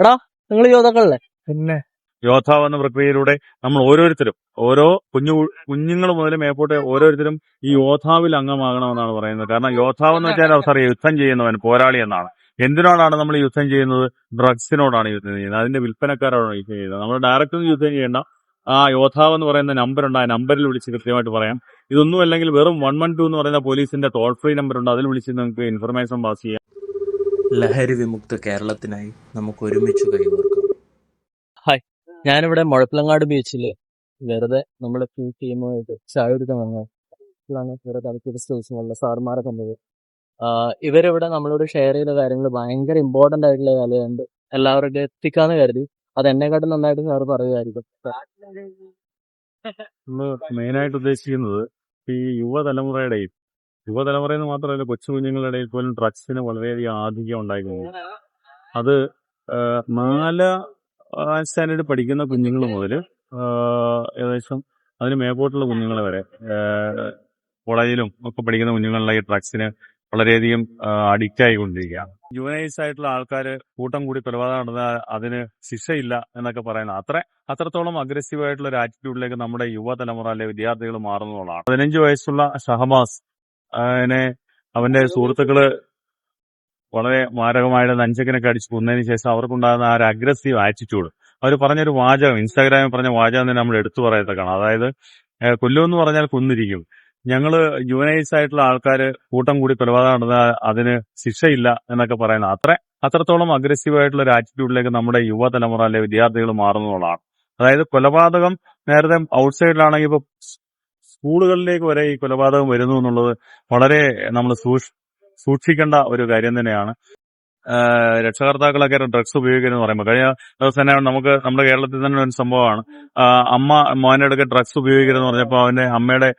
എടാ നിങ്ങൾ യോദ്ധാക്കളല്ലേ? പിന്നെ? യോദ്ധാവ് എന്ന പ്രക്രിയയിലൂടെ നമ്മൾ ഓരോരുത്തരും ഓരോ കുഞ്ഞു കുഞ്ഞുങ്ങൾ മുതൽ മേപ്പോട്ട് ഓരോരുത്തരും ഈ യോദ്ധാവിൽ അംഗമാകണമെന്നാണ് പറയുന്നത്. കാരണം യോദ്ധാവ് എന്ന് വെച്ചാൽ അവസാനം യുദ്ധം ചെയ്യുന്നവൻ പോരാളി എന്നാണ്. എന്തിനോടാണ് നമ്മൾ യുദ്ധം ചെയ്യുന്നത്? ഡ്രഗ്സിനോടാണ് യുദ്ധം ചെയ്യുന്നത്. അതിന്റെ വിൽപ്പനക്കാരോടാണ് യുദ്ധം ചെയ്യുന്നത്. നമ്മൾ ഡയറക്റ്റ് ഒന്നും യുദ്ധം ചെയ്യേണ്ട. ആ യോദ്ധാവ് എന്ന് പറയുന്ന നമ്പർ ഉണ്ട് ആ നമ്പറിൽ വിളിച്ച് കൃത്യമായിട്ട് പറയാം. ഇതൊന്നും അല്ലെങ്കിൽ വെറും വൺ വൺ ടു എന്ന് പറയുന്ന പോലീസിന്റെ ടോൾ ഫ്രീ നമ്പർ ഉണ്ട് അതിൽ വിളിച്ച് നിങ്ങൾക്ക് ഇൻഫർമേഷൻ പാസ് ചെയ്യാം. ലഹരി വിമുക്ത കേരളത്തിനായി നമുക്ക് ഒരുമിച്ച് കൈകോർക്കാം. ഹായ് ഞാനിവിടെ മുഴപ്പിലങ്ങാട് ബീച്ചിൽ വെറുതെ നമ്മുടെ ഫുൾ ടീമുമായിട്ട് ചായ കുടിക്കാൻ വന്നതാണ് വെറുതെ അടുത്ത സാറുമാരെ കണ്ടത്. ആഹ് ഇവരിവിടെ നമ്മളോട് ഷെയർ ചെയ്ത കാര്യങ്ങൾ ഭയങ്കര ഇമ്പോർട്ടന്റ് ആയിട്ടുള്ള കാര്യമുണ്ട് എല്ലാവരുടെ എത്തിക്കാന്ന് കരുതി. അത് എന്നെക്കാട്ടും നന്നായിട്ട് സാർ പറയുമായിരിക്കും. നമ്മൾ മെയിനായിട്ട് ഉദ്ദേശിക്കുന്നത് ഈ യുവതലമുറയുടെയും യുവതലമുറയെന്ന് മാത്രമല്ല കൊച്ചു കുഞ്ഞുങ്ങളുടെ ഇടയിൽ പോലും ഡ്രഗ്സിന് വളരെയധികം ആധിക്യം ഉണ്ടായിരുന്നു അത് നാല് സ്റ്റാൻഡേർഡ് പഠിക്കുന്ന കുഞ്ഞുങ്ങൾ മുതൽ ഏകദേശം അതിന് മേപ്പോട്ടുള്ള കുഞ്ഞുങ്ങൾ വരെ കോളേജിലും ഒക്കെ പഠിക്കുന്ന കുഞ്ഞുങ്ങളിലെ ഈ ഡ്രഗ്സിന് വളരെയധികം അഡിക്റ്റ് ആയിക്കൊണ്ടിരിക്കുകയാണ് യുവനൈസ് ആയിട്ടുള്ള ആൾക്കാർ കൂട്ടം കൂടി കൊലപാതകം നടന്നാൽ അതിന് ശിക്ഷയില്ല എന്നൊക്കെ പറയുന്നത്. അത്ര അത്രത്തോളം അഗ്രസീവ് ആയിട്ടുള്ള ഒരു ആറ്റിറ്റ്യൂഡിലേക്ക് നമ്മുടെ യുവതലമുറ വിദ്യാർത്ഥികൾ മാറുന്നതാണ് പതിനഞ്ച് വയസ്സുള്ള ഷഹബാസ് അതിനെ അവന്റെ സുഹൃത്തുക്കൾ വളരെ മാരകമായിട്ട് നഞ്ചക്കിനൊക്കെ അടിച്ച് കൊന്നതിന് ശേഷം അവർക്കുണ്ടാകുന്ന ആ ഒരു അഗ്രസീവ് ആറ്റിറ്റ്യൂഡ് അവർ പറഞ്ഞൊരു വാചകം ഇൻസ്റ്റാഗ്രാമിൽ പറഞ്ഞ വാചകം തന്നെ നമ്മൾ എടുത്തു പറയത്തക്കാണ് അതായത് കൊല്ലം എന്ന് പറഞ്ഞാൽ കൊന്നിരിക്കും. ഞങ്ങൾ യുവനൈസ് ആയിട്ടുള്ള ആൾക്കാര് കൂട്ടം കൂടി കൊലപാതകം നടന്നാൽ അതിന് ശിക്ഷയില്ല എന്നൊക്കെ പറയുന്നത് അത്ര അത്രത്തോളം അഗ്രസീവ് ആയിട്ടുള്ള ഒരു ആറ്റിറ്റ്യൂഡിലേക്ക് നമ്മുടെ യുവതലമുറ അല്ലെ വിദ്യാർത്ഥികൾ മാറുന്നതാണ്. അതായത് കൊലപാതകം നേരത്തെ ഔട്ട്സൈഡിലാണെങ്കിൽ ഇപ്പൊ സ്കൂളുകളിലേക്ക് വരെ ഈ കൊലപാതകം വരുന്നു എന്നുള്ളത് വളരെ നമ്മൾ സൂക്ഷിക്കേണ്ട ഒരു കാര്യം തന്നെയാണ്. രക്ഷകർത്താക്കളൊക്കെ ഡ്രഗ്സ് ഉപയോഗിക്കുന്നത് പറയുമ്പോൾ കഴിഞ്ഞ ദിവസം തന്നെ നമുക്ക് നമ്മുടെ കേരളത്തിൽ തന്നെ ഒരു സംഭവമാണ്. അമ്മ മോനെടുക്ക ഡ്രഗ്സ് ഉപയോഗിക്കരുതെന്ന് പറഞ്ഞപ്പോൾ അവന്റെ അമ്മയുടെ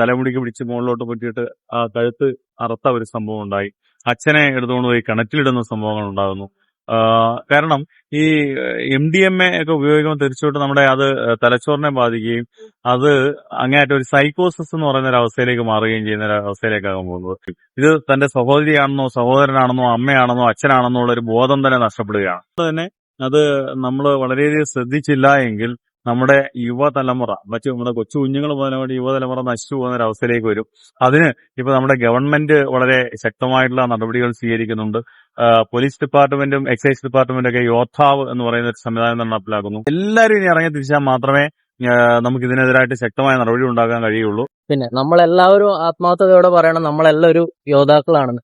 തലമുടിക്ക് പിടിച്ച് മുകളിലോട്ട് പറ്റിയിട്ട് ആ കഴുത്ത് അറുത്ത ഒരു സംഭവം ഉണ്ടായി. അച്ഛനെ എടുത്തുകൊണ്ട് പോയി കിണറ്റിലിടുന്ന സംഭവങ്ങൾ ഉണ്ടാകുന്നു. കാരണം ഈ എം ഡി എം എ ഒക്കെ ഉപയോഗിക്കുമ്പോൾ തീർച്ചയായിട്ടും നമ്മുടെ അത് തലച്ചോറിനെ ബാധിക്കുകയും അത് അങ്ങേയറ്റം ഒരു സൈക്കോസിസ് എന്ന് പറയുന്ന ഒരു അവസ്ഥയിലേക്ക് മാറുകയും ചെയ്യുന്ന ഒരു അവസ്ഥയിലേക്കാകും പോകുന്നത്. ഇത് തന്റെ സഹോദരിയാണെന്നോ സഹോദരനാണെന്നോ അമ്മയാണെന്നോ അച്ഛനാണെന്നോ ഉള്ള ഒരു ബോധം തന്നെ നഷ്ടപ്പെടുകയാണ്. അതുകൊണ്ട് തന്നെ അത് നമ്മൾ വളരെയധികം ശ്രദ്ധിച്ചില്ല എങ്കിൽ നമ്മുടെ യുവതലമുറ മറ്റു നമ്മുടെ കൊച്ചു കുഞ്ഞുങ്ങൾ മുതലോട് യുവതലമുറ നശിച്ചു പോകുന്ന ഒരു അവസ്ഥയിലേക്ക് വരും. അതിന് ഇപ്പൊ നമ്മുടെ ഗവൺമെന്റ് വളരെ ശക്തമായിട്ടുള്ള നടപടികൾ സ്വീകരിക്കുന്നുണ്ട്. പോലീസ് ഡിപ്പാർട്ട്മെന്റും എക്സൈസ് ഡിപ്പാർട്ട്മെന്റും ഒക്കെ യോദ്ധാവ് എന്ന് പറയുന്ന ഒരു സംവിധാനം നടപ്പിലാക്കുന്നു. എല്ലാവരും ഇനി ഇറങ്ങി തിരിച്ചാൽ മാത്രമേ നമുക്ക് ഇതിനെതിരായിട്ട് ശക്തമായ നടപടി ഉണ്ടാക്കാൻ കഴിയുള്ളൂ. പിന്നെ നമ്മളെല്ലാവരും ആത്മാർത്ഥതയോടെ പറയണം നമ്മളെല്ലാം ഒരു യോദ്ധാക്കളാണെന്ന്.